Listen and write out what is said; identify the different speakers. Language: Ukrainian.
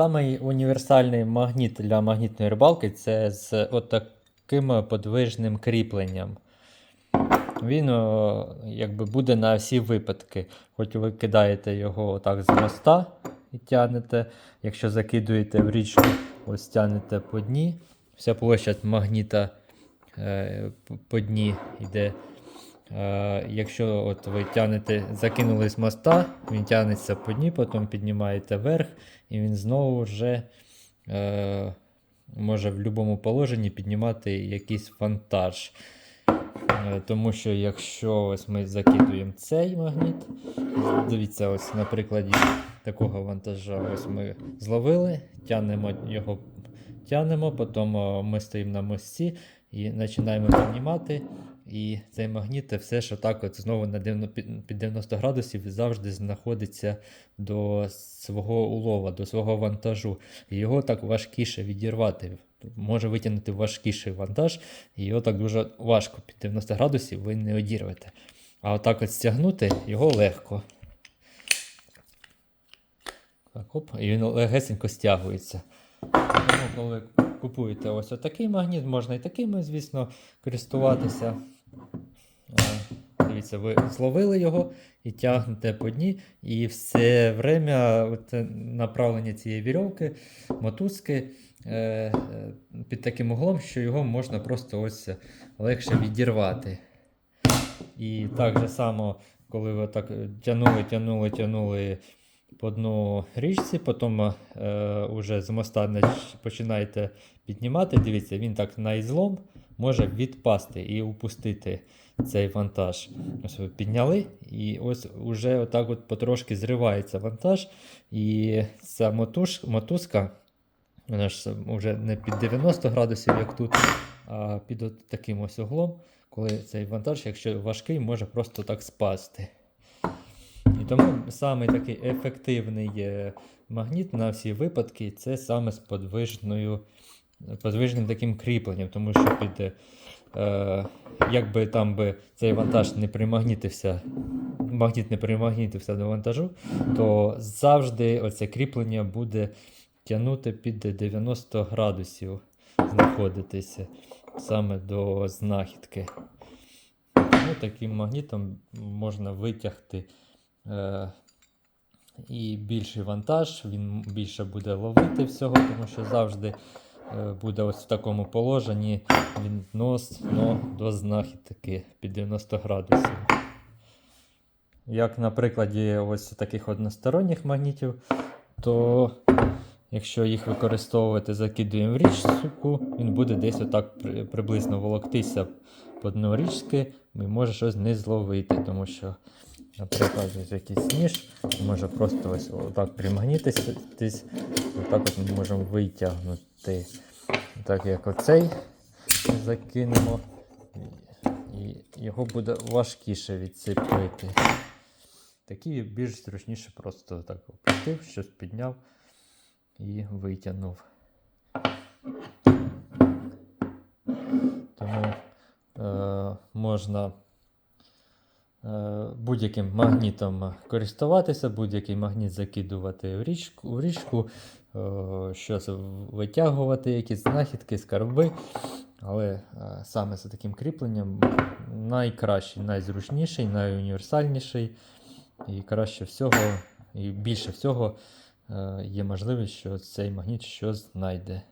Speaker 1: Самий універсальний магніт для магнітної рибалки це з отаким подвижним кріпленням. Він о, якби буде на всі випадки. Хоч ви кидаєте його отак з моста і тягнете. Якщо закидуєте в річку, ось тягнете по дні. Вся площадь магніта е, по дні йде. Е, якщо от ви тягнете, закинули з моста, він тягнеться по дні, потім піднімаєте вверх, і він знову вже е, може в будь-якому положенні піднімати якийсь вантаж. Е, Тому що якщо ось ми закидуємо цей магніт, дивіться, ось на прикладі такого вантажа, ось ми зловили, тягнемо його, тягнемо, потім е, ми стоїмо на мості і починаємо піднімати. І цей магніт все ж отак от знову на 90 під під 90 градусів завжди знаходиться до свого улова, до свого вантажу. І його так важкіше відірвати. Може витягнути важкіший вантаж, і його так дуже важко під 90 градусів ви не одірвете. А отак от стягнути його легко. Так, оп, і він легесенько стягується. Тому, коли купуєте ось отакий магніт, можна і такими, звісно, користуватися. Е, Дивіться, ви зловили його і тягнете по дні, і все время от, е, направлення цієї вірьовки, мотузки е, е, під таким углом, що його можна просто ось легше відірвати. І так же само, коли ви так тягнули, тягнули, тягнули по дну річці, потім е, уже з моста починаєте піднімати, дивіться, він так на ізлом може відпасти і упустити цей вантаж. Ось ви підняли, і ось уже отак от потрошки зривається вантаж, і ця мотуш, мотузка, вона ж вже не під 90 градусів, як тут, а під от таким ось углом, коли цей вантаж, якщо важкий, може просто так спасти. І тому саме такий ефективний е, магніт на всі випадки це саме з подвижною, подвижним таким кріпленням, тому що під, е, якби там би цей вантаж не примагнітився, магніт не примагнітився до вантажу, то завжди оце кріплення буде тягнути під 90 градусів, знаходитися саме до знахідки. Тому таким магнітом можна витягти е, і більший вантаж, він більше буде ловити всього, тому що завжди буде ось в такому положенні відносно до знахідки під 90 градусів. Як на прикладі ось таких односторонніх магнітів, то якщо їх використовувати, закидуємо в річку, він буде десь отак приблизно волоктися по дну річки і може щось не зловити, тому що, наприклад, ось якийсь ніж може просто ось отак примагнітитись, отак от ми можемо витягнути. Так як оцей закинемо, і його буде важкіше відцепити. Такий більш зручніше просто так опустив, щось підняв і витягнув. Тому е, можна будь-яким магнітом користуватися, будь-який магніт закидувати в річку, в річку е, щось витягувати, якісь знахідки, скарби. Але е, саме за таким кріпленням найкращий, найзручніший, найуніверсальніший. І краще всього, і більше всього е, є можливість, що цей магніт щось знайде.